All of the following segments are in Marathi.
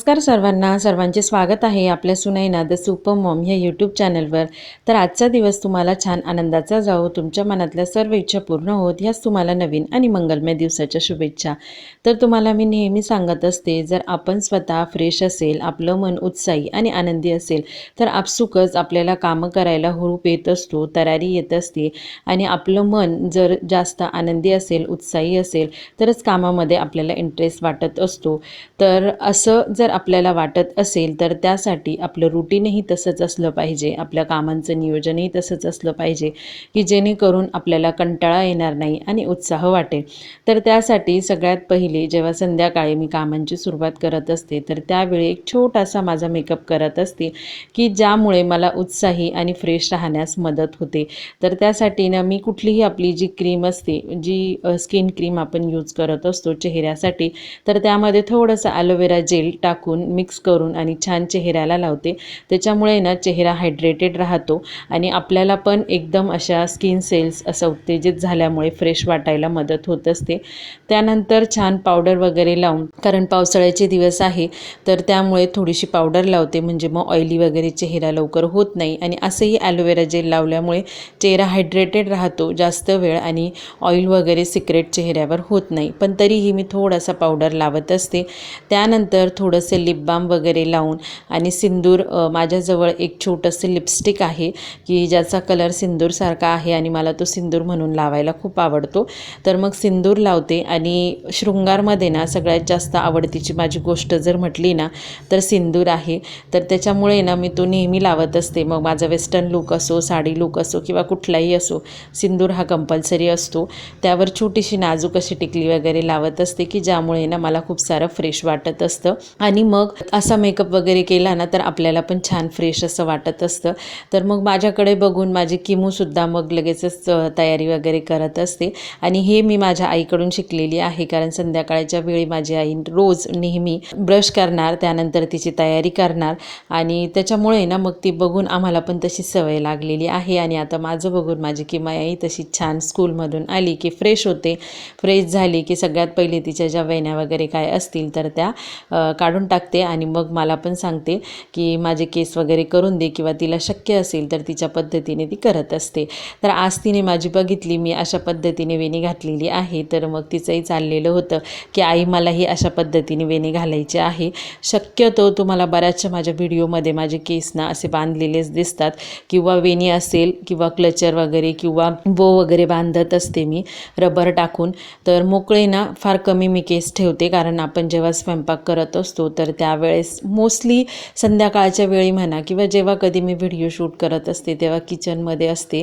नमस्कार सर्वांना सर्वांचे स्वागत आहे आपल्या सुनैना द सुपर मॉम ह्या यूट्यूब चॅनलवर तर आजचा दिवस तुम्हाला छान आनंदाचा जावो तुमच्या मनातल्या सर्व इच्छा पूर्ण होत ह्याच तुम्हाला नवीन आणि मंगलमय दिवसाच्या शुभेच्छा. तर तुम्हाला मी नेहमी सांगत असते जर आपण स्वतः फ्रेश असेल आपलं मन उत्साही आणि आनंदी असेल तर आपसुकच आपल्याला कामं करायला हुरूप येत असतो तरारी येत असते आणि आपलं मन जर जास्त आनंदी असेल उत्साही असेल तरच कामामध्ये आपल्याला इंटरेस्ट वाटत असतो. तर असं जर आपल्याला वाटत असेल तर त्यासाठी आपलं रुटीनही तसंच असलं पाहिजे. आपल्या कामांचं नियोजनही तसंच असलं पाहिजे की जेणेकरून आपल्याला कंटाळा येणार नाही आणि उत्साह वाटेल. तर त्यासाठी सगळ्यात पहिले जेव्हा संध्याकाळी मी कामांची सुरुवात करत असते तर त्यावेळी एक छोटासा माझा मेकअप करत असते की ज्यामुळे मला उत्साही आणि फ्रेश राहण्यास मदत होते. तर त्यासाठी ना मी कुठलीही आपली जी क्रीम असते जी स्किन क्रीम आपण यूज करत असतो चेहऱ्यासाठी तर त्यामध्ये थोडंसं ॲलोवेरा जेल टाकून मिक्स करून आणि छान चेहऱ्याला लावते. त्याच्यामुळे ना चेहरा हायड्रेटेड राहतो आणि आपल्याला पण एकदम अशा स्किन सेल्स असं उत्तेजित झाल्यामुळे फ्रेश वाटायला मदत होत असते. त्यानंतर छान पावडर वगैरे लावून कारण पावसाळ्याचे दिवस आहे तर त्यामुळे थोडीशी पावडर लावते. म्हणजे मग ऑइली वगैरे चेहरा लवकर होत नाही आणि असंही ॲलोवेरा जेल लावल्यामुळे चेहरा हायड्रेटेड राहतो जास्त वेळ आणि ऑइल वगैरे सिक्रेट चेहऱ्यावर होत नाही. पण तरीही मी थोडासा पावडर लावत असते. त्यानंतर थोडंसं लिप बाम वगैरे लावून आणि सिंदूर माझ्याजवळ एक छोटंसं लिपस्टिक आहे की ज्याचा कलर सिंदूरसारखा आहे आणि मला तो सिंदूर म्हणून लावायला खूप आवडतो. तर मग सिंदूर लावते आणि शृंगारमध्ये ना सगळ्यात जास्त आवडतीची माझी गोष्ट जर म्हटली ना तर सिंदूर आहे. तर त्याच्यामुळे ना मी तो नेहमी लावत असते. मग माझा वेस्टर्न लुक असो साडी लुक असो किंवा कुठलाही असो सिंदूर हा कंपल्सरी असतो. त्यावर छोटीशी नाजूक अशी टिकली वगैरे लावत असते की ज्यामुळे ना मला खूप सारं फ्रेश वाटत असतं. आणि मग असा मेकअप वगैरे केला ना तर आपल्याला पण छान फ्रेश असं वाटत असतं. तर मग माझ्याकडे बघून माझी किमूसुद्धा मग लगेचच तयारी वगैरे करत असते. आणि हे मी माझ्या आईकडून शिकलेली आहे कारण संध्याकाळच्या वेळी माझी आई रोज नेहमी ब्रश करणार त्यानंतर तिची तयारी करणार. आणि त्याच्यामुळे ना मग ती बघून आम्हाला पण तशी सवय लागलेली आहे. आणि आता माझं बघून माझी किमा आई तशी छान स्कूलमधून आली की फ्रेश होते. फ्रेश झाली की सगळ्यात पहिले तिच्या ज्या वेण्या वगैरे काय असतील तर त्या काढून टाकते आणि मग मला पण सांगते की माझे केस वगैरे करून दे किंवा तिला शक्य असेल तर तिच्या पद्धतीने ती करत असते. तर आज तिने माझी बघितली मी अशा पद्धतीने वेणी घातलेली आहे. तर मग तिचंही चाललेलं होतं की आई मलाही अशा पद्धतीने वेणी घालायची आहे. शक्यतो तुम्हाला बऱ्याचशा माझ्या व्हिडिओमध्ये माझे केस ना असे बांधलेलेच दिसतात. किंवा वेणी असेल किंवा क्लचर वगैरे किंवा बो वगैरे बांधत असते मी रबर टाकून. तर मोकळे ना फार कमी मी केस ठेवते. कारण आपण जेव्हा स्वयंपाक करत असतो तर त्यावेळेस मोस्टली संध्याकाळच्या वेळी म्हणा किंवा जेव्हा कधी मी व्हिडिओ शूट करत असते तेव्हा किचनमध्ये असते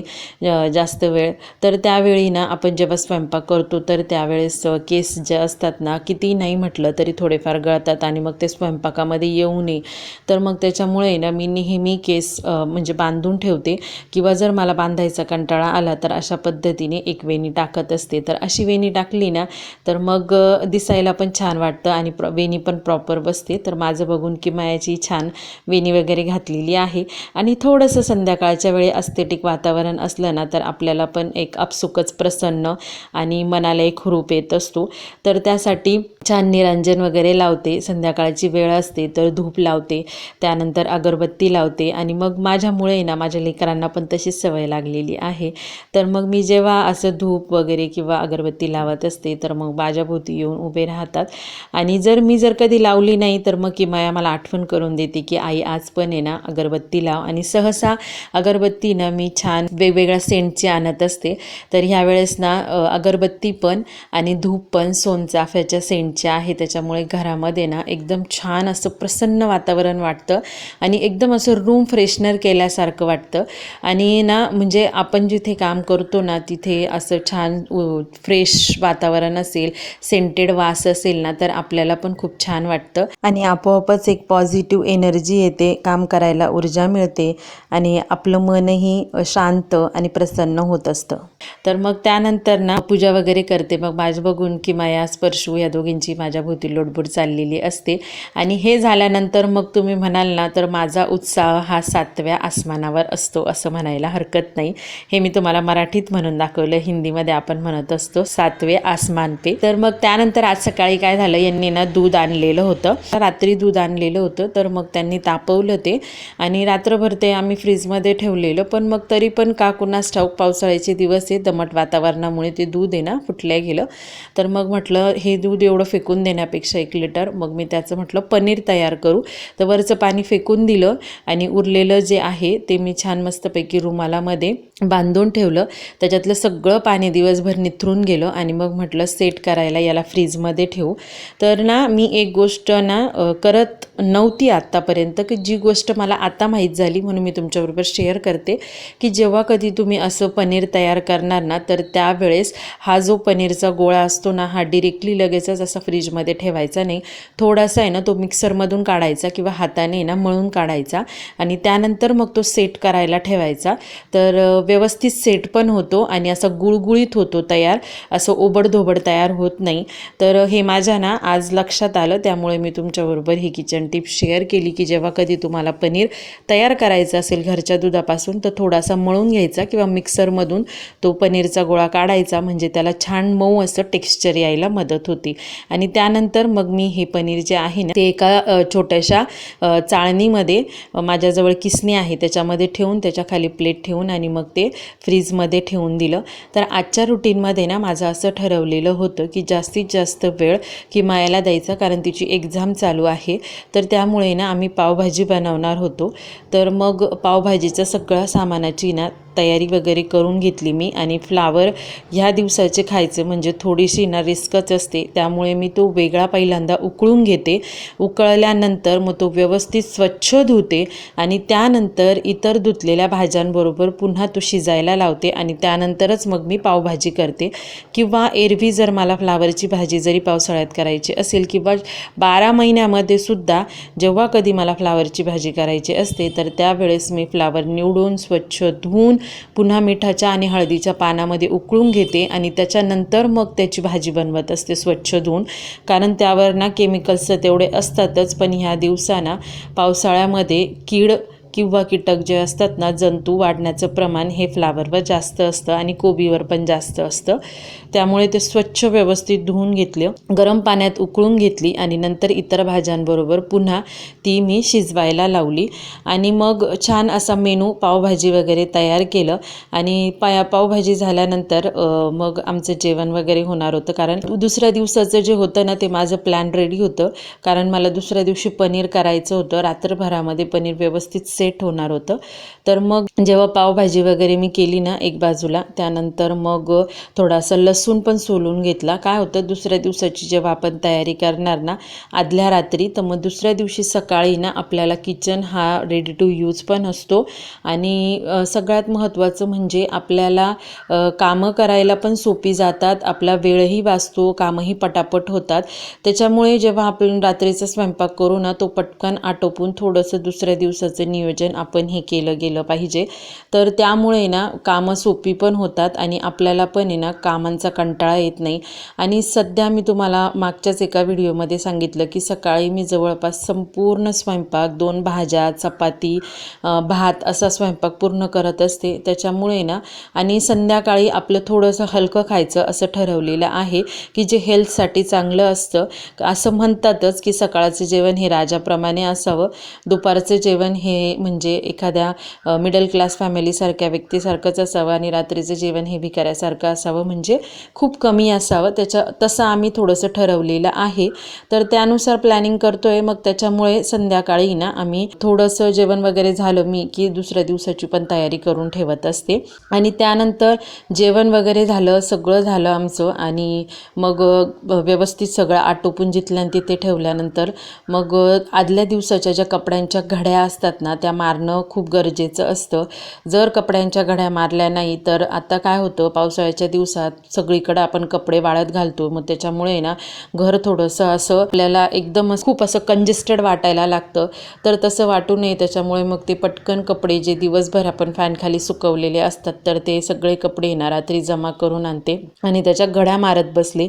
जास्त वेळ. तर त्यावेळी ना आपण जेव्हा स्वयंपाक करतो तर त्यावेळेस केस जे असतात ना किती नाही म्हटलं तरी थोडेफार गळतात आणि मग ते स्वयंपाकामध्ये येऊ नये. तर मग त्याच्यामुळे ना मी नेहमी केस म्हणजे बांधून ठेवते. किंवा जर मला बांधायचा कंटाळा आला तर अशा पद्धतीने एक वेणी टाकत असते. तर अशी वेणी टाकली ना तर मग दिसायला पण छान वाटतं आणि प्र वेणी पण प्रॉपर बसते. तर माझं बघून की मायाची छान वेणी वगैरे घातलेली आहे. आणि थोडंसं संध्याकाळच्या वेळी अस्थेटिक वातावरण असलं ना तर आपल्याला पण एक आपसुकच प्रसन्न आणि मनाला एक हुरूप येत असतो. तर त्यासाठी छान निरंजन वगैरे लावते. संध्याकाळची वेळ असते तर धूप लावते त्यानंतर अगरबत्ती लावते आणि मग माझ्यामुळे ना माझ्या लेकरांना पण तशीच सवय लागलेली आहे. तर मग मी जेव्हा असं धूप वगैरे किंवा अगरबत्ती लावत असते तर मग माझ्याभोवती येऊन उभे राहतात. आणि जर मी जर कधी लावली नाही तर मग किमाया मला आठवण करून देते की आई आज पण आहे ना अगरबत्ती लाव. आणि सहसा अगरबत्ती ना मी छान वेगवेगळ्या सेंटची आणत असते. तर ह्या वेळेस ना अगरबत्ती पण आणि धूप पण सोनचाफ्याच्या सेंटच्या आहे. त्याच्यामुळे घरामध्ये ना एकदम छान असं प्रसन्न वातावरण वाटतं. आणि एकदम असं रूम फ्रेशनर केल्यासारखं वाटतं. आणि ना म्हणजे आपण जिथे काम करतो ना तिथे असं छान फ्रेश वातावरण असेल सेंटेड वास असेल ना तर आपल्याला पण खूप छान वाटतं. आणि आपोआपच एक पॉझिटिव्ह एनर्जी येते काम करायला ऊर्जा मिळते आणि आपलं मनही शांत आणि प्रसन्न होत असतं. तर मग त्यानंतर ना पूजा वगैरे करते. मग माझं बघून की माया स्पर्शू या दोघींची माझ्या भोवती लोटबोट चाललेली असते. आणि हे झाल्यानंतर मग तुम्ही म्हणाल ना तर माझा उत्साह हा सातव्या आसमानावर असतो असं म्हणायला हरकत नाही. हे मी तुम्हाला मराठीत म्हणून दाखवलं. हिंदीमध्ये आपण म्हणत असतो सातवे आसमान पे. तर मग त्यानंतर आज सकाळी काय झालं? यांनी ना दूध आणलेलं होतं होतं. रात्री दूध आणलेलं होतं तर मग त्यांनी तापवलं ते. आणि रात्रभर ते आम्ही फ्रीजमध्ये ठेवलेलं पण मग तरी पण का कुणास ठाऊक पावसाळ्याचे दिवस आहे दमट वातावरणामुळे ते दूध आहे ना फुटल्या गेलं. तर मग म्हटलं हे दूध एवढं फेकून देण्यापेक्षा एक लिटर मग मी त्याचं म्हटलं पनीर तयार करू. तर वरचं पाणी फेकून दिलं आणि उरलेलं जे आहे ते मी छान मस्तपैकी रुमालामध्ये बांधून ठेवलं. त्याच्यातलं सगळं पाणी दिवसभर निथरून गेलं आणि मग म्हटलं सेट करायला याला फ्रीजमध्ये ठेवू. तर ना मी एक गोष्ट ना अ, करत नव्हती आत्तापर्यंत की जी गोष्ट मला आता माहीत झाली म्हणून मी तुमच्याबरोबर शेअर करते की जेव्हा कधी तुम्ही असं पनीर तयार करणार ना तर त्यावेळेस हा जो पनीरचा गोळा असतो ना हा डिरेक्टली लगेचच असा फ्रीजमध्ये ठेवायचा नाही. थोडासा आहे ना तो मिक्सरमधून काढायचा किंवा हाताने ना मळून काढायचा आणि त्यानंतर मग तो सेट करायला ठेवायचा. तर व्यवस्थित सेट पण होतो आणि असा गुळगुळीत होतो तयार असं ओबडधोबड तयार होत नाही. तर हे माझ्या ना आज लक्षात आलं त्यामुळे मी तुम तुमच्याबरोबर ही किचन टिप शेअर केली की जेव्हा कधी तुम्हाला पनीर तयार करायचं असेल घरच्या दुधापासून तर थोडासा मळून घ्यायचा किंवा मिक्सरमधून तो पनीरचा गोळा काढायचा म्हणजे त्याला छान मऊ असं टेक्स्चर यायला मदत होती. आणि त्यानंतर मग मी हे पनीर जे आहे ना ते एका छोट्याशा चाळणीमध्ये माझ्याजवळ किसणी आहे त्याच्यामध्ये ठेवून त्याच्याखाली प्लेट ठेवून आणि मग ते फ्रीजमध्ये ठेवून दिलं. तर आजच्या रुटीनमध्ये ना माझं असं ठरवलेलं होतं की जास्तीत जास्त वेळ किमायाला द्यायचा कारण तिची एक्झाम चालू आहे. तर त्यामुळे ना आम्ही पावभाजी बनवणार होतो. तर मग पावभाजीचं सगळा सामानाची ना तयारी वगैरे करून घेतली मी आणि फ्लावर ह्या दिवसाचे खायचे म्हणजे थोडीशी ना रिस्कच असते. त्यामुळे मी तो वेगळा पहिल्यांदा उकळून घेते. उकळल्यानंतर मग तो व्यवस्थित स्वच्छ धुते आणि त्यानंतर इतर धुतलेल्या भाज्यांबरोबर पुन्हा तो शिजायला लावते आणि त्यानंतरच मग मी पावभाजी करते. किंवा एरवी जर मला फ्लावरची भाजी जरी पावसाळ्यात करायची असेल किंवा बारा महिन्यामध्ये सुद्धा जेव्हा कधी मला फ्लावरची भाजी करायची असते तर त्यावेळेस मी फ्लावर निवडून स्वच्छ धुवून पुन्हा मिठाच्या आणि हळदीच्या पानामध्ये उकळून घेते आणि त्याच्यानंतर मग त्याची भाजी बनवत असते स्वच्छ धुवून. कारण त्यावर ना केमिकल्स तेवढे असतातच पण ह्या दिवसांना पावसाळ्यामध्ये कीड किंवा कीटक जे असतात ना जंतू वाढण्याचं प्रमाण हे फ्लावरवर जास्त असतं आणि कोबीवर पण जास्त असतं. त्यामुळे ते स्वच्छ व्यवस्थित धुवून घेतले गरम पाण्यात उकळून घेतली आणि नंतर इतर भाज्यांबरोबर पुन्हा ती मी शिजवायला लावली. आणि मग छान असा मेनू पावभाजी वगैरे तयार केलं आणि पाया पावभाजी झाल्यानंतर मग आमचं जेवण वगैरे होणार होतं. कारण दुसऱ्या दिवसाचं जे होतं ना ते माझं प्लॅन रेडी होतं. कारण मला दुसऱ्या दिवशी पनीर करायचं होतं. रात्रभरामध्ये पनीर व्यवस्थित सेट होणार होतं. तर मग जेव्हा पावभाजी वगैरे मी केली ना एक बाजूला त्यानंतर मग थोडासा लसूण पण सोलून घेतला. काय होतं दुसऱ्या दिवसाची जेव्हा आपण तयारी करणार ना आदल्या रात्री तर मग दुसऱ्या दिवशी सकाळी ना आपल्याला किचन हा रेडी टू यूज पण असतो. आणि सगळ्यात महत्त्वाचं म्हणजे आपल्याला कामं करायला पण सोपी जातात. आपला वेळही वाचतो कामही पटापट होतात. त्याच्यामुळे जेव्हा आपण रात्रीचा स्वयंपाक करू ना तो पटकन आटोपून थोडंसं दुसऱ्या दिवसाचं नियोजन आपण हे केलं गेलं पाहिजे. तर त्यामुळे ना कामं सोपी पण होतात आणि आपल्याला पण आहे ना कामांचा कंटाळा येत नाही. आणि सध्या मी तुम्हाला मागच्याच एका व्हिडिओमध्ये सांगितलं की सकाळी मी जवळपास संपूर्ण स्वयंपाक दोन भाज्या चपाती भात असा स्वयंपाक पूर्ण करत असते. त्याच्यामुळे ना आणि संध्याकाळी आपलं थोडंसं हलकं खायचं असं ठरवलेलं आहे की जे हेल्थसाठी चांगलं असतं. असं म्हणतातच की सकाळचं जेवण हे राजाप्रमाणे असावं. दुपारचं जेवण हे म्हणजे एखाद्या मिडल क्लास फॅमिलीसारख्या व्यक्तीसारखंच असावं आणि रात्रीचं जेवण हे भिकाऱ्यासारखं असावं म्हणजे खूप कमी असावं. त्याच्या तसं आम्ही थोडंसं ठरवलेलं आहे. तर त्यानुसार प्लॅनिंग करतो आहे मग त्याच्यामुळे संध्याकाळी ना आम्ही थोडंसं जेवण वगैरे झालं मी की दुसऱ्या दिवसाची पण तयारी करून ठेवत असते. आणि त्यानंतर जेवण वगैरे झालं सगळं झालं आमचं आणि मग व्यवस्थित सगळं आटोपून जिथल्या तिथे ठेवल्यानंतर मग आदल्या दिवसाच्या ज्या कपड्यांच्या घड्या असतात ना त्या मारणं खूप गरजेचं असतं. जर कपड्यांच्या घड्या मारल्या नाही तर आता काय होतं? पावसाळ्याच्या दिवसात सगळीकडं आपण कपडे वाळत घालतो. मग त्याच्यामुळे ना घर थोडंसं असं आपल्याला एकदम खूप असं कंजेस्टेड वाटायला लागतं. तर तसं वाटू नये. त्याच्यामुळे मग ते पटकन कपडे जे दिवसभर आपण फॅनखाली सुकवलेले असतात तर ते सगळे कपडे ना रात्री जमा करून आणते. आणि त्याच्या घड्या मारत बसले.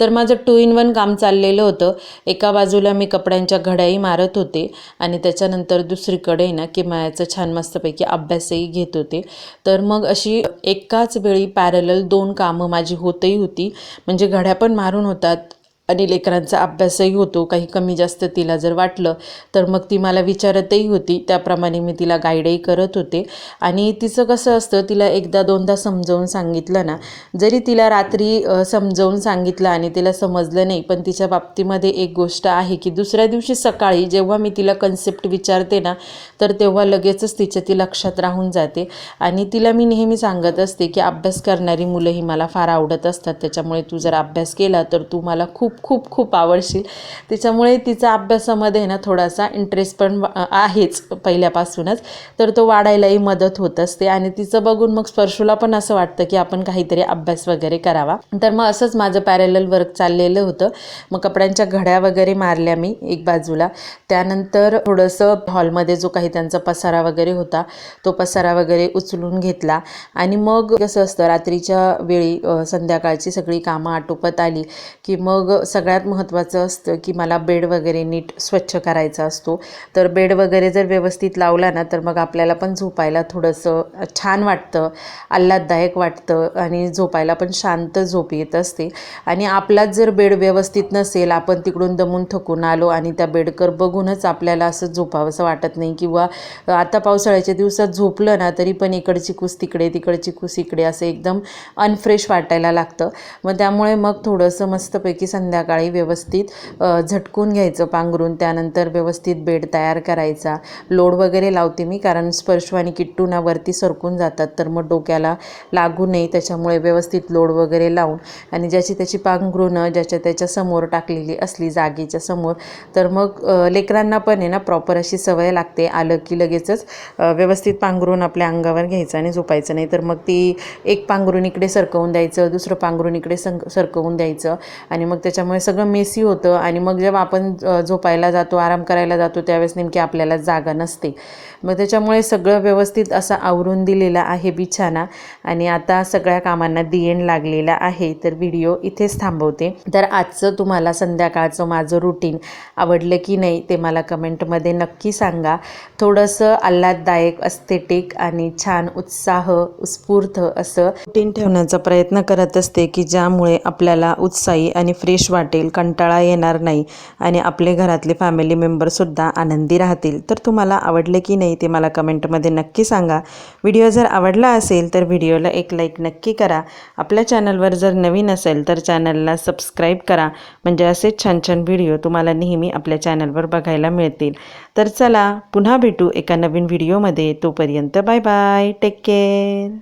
तर माझं टू इन वन काम चाललेलं होतं. एका बाजूला मी कपड्यांच्या घड्याही मारत होते. आणि त्याच्यानंतर दुसरीकडे ना किमायाचं छान मस्तपैकी अभ्यासही घेत होते. तर मग अशी एकाच वेळी पॅरलल दोन कामं माझी होतही होती. म्हणजे घड्या पण मारून होतात आणि लेकरांचा अभ्यासही होतो काही कमी जास्त तिला जर वाटलं तर मग ती मला विचारतही होती. त्याप्रमाणे मी तिला गाईडही करत होते. आणि तिचं कसं असतं तिला एकदा दोनदा समजावून सांगितलं ना जरी तिला रात्री समजावून सांगितलं आणि तिला समजलं नाही पण तिच्या बाबतीमध्ये एक गोष्ट आहे की दुसऱ्या दिवशी सकाळी जेव्हा मी तिला कन्सेप्ट विचारते ना तर तेव्हा लगेचच तिच्या ती लक्षात राहून जाते. आणि तिला मी नेहमी सांगत असते की अभ्यास करणारी मुलं ही मला फार आवडत असतात. त्याच्यामुळे तू जर अभ्यास केला तर तू मला खूप खूप खूप आवडशील. त्याच्यामुळे तिचा अभ्यासामध्ये ना थोडासा इंटरेस्ट पण आहेच पहिल्यापासूनच. तर तो वाढायलाही मदत होत असते आणि तिचं बघून मग स्पर्शूला पण असं वाटतं की आपण काहीतरी अभ्यास वगैरे करावा. तर मग असंच माझं पॅरेलल वर्क चाललेलं होतं. मग कपड्यांच्या घड्या वगैरे मारल्या मी एक बाजूला. त्यानंतर थोडंसं हॉलमध्ये जो काही त्यांचा पसारा वगैरे होता तो पसारा वगैरे उचलून घेतला. आणि मग कसं असतं रात्रीच्या वेळी संध्याकाळची सगळी कामं आटोपत आली की मग सगळ्यात महत्त्वाचं असतं की मला बेड वगैरे नीट स्वच्छ करायचा असतो. तर बेड वगैरे जर व्यवस्थित लावला ना तर मग आपल्याला पण झोपायला थोडंसं छान वाटतं आल्हाददायक वाटतं आणि झोपायला पण शांत झोप येत असते. आणि आपलाच जर बेड व्यवस्थित नसेल आपण तिकडून दमून थकून आलो आणि त्या बेडकर बघूनच आपल्याला असं झोपावंसं वाटत नाही किंवा आता पावसाळ्याच्या दिवसात झोपलं ना तरी पण इकडची कुस तिकडे तिकडची कुस इकडे असं एकदम अनफ्रेश वाटायला लागतं. मग त्यामुळे मग थोडंसं मस्तपैकी संध्या संध्याकाळी व्यवस्थित झटकून घ्यायचं पांघरून त्यानंतर व्यवस्थित बेड तयार करायचा. लोड वगैरे लावते मी कारण स्पर्शवाणी आणि किट्टू ना वरती सरकून जातात तर मग डोक्याला लागू नये त्याच्यामुळे व्यवस्थित लोड वगैरे लावून आणि ज्याची त्याची पांघरुणं ज्याच्या त्याच्यासमोर टाकलेली असली जागेच्या समोर तर मग लेकरांना पण आहे ना प्रॉपर अशी सवय लागते आलं की लगेचच व्यवस्थित पांघरून आपल्या अंगावर घ्यायचं आणि झोपायचं. नाही तर मग ती एक पांघरून इकडे सरकवून द्यायचं दुसरं पांघरून इकडे सं सरकवून द्यायचं आणि मग त्याच्या त्याच्यामुळे सगळं मेसी होतं आणि मग जेव्हा आपण झोपायला जातो आराम करायला जातो त्यावेळेस नेमकी आपल्याला जागा नसते. मग त्याच्यामुळे सगळं व्यवस्थित असं आवरून दिलेलं आहे बिछाना. आणि आता सगळ्या कामांना दिएन लागलेला आहे. तर व्हिडिओ इथेच थांबवते. तर आजचं तुम्हाला संध्याकाळचं माझं रुटीन आवडलं की नाही ते मला कमेंटमध्ये नक्की सांगा. थोडंसं आल्हाददायक अस्थेटिक आणि छान उत्साह उत्स्फूर्त असं रुटीन ठेवण्याचा प्रयत्न करत असते की ज्यामुळे आपल्याला उत्साही आणि फ्रेश वाटेल कंटाळा येणार नाही आणि आपले घरातले फॅमिली मेंबरसुद्धा आनंदी राहतील. तर तुम्हाला आवडले की नाही नाही ते मला कमेंटमध्ये नक्की सांगा. व्हिडिओ जर आवडला असेल तर व्हिडिओला एक लाईक नक्की करा. आपल्या चॅनलवर जर नवीन असेल तर चॅनलला सबस्क्राईब करा. म्हणजे असेच छान छान व्हिडिओ तुम्हाला नेहमी आपल्या चॅनलवर बघायला मिळतील. तर चला पुन्हा भेटू एका नवीन व्हिडिओमध्ये. तोपर्यंत बाय बाय टेक केअर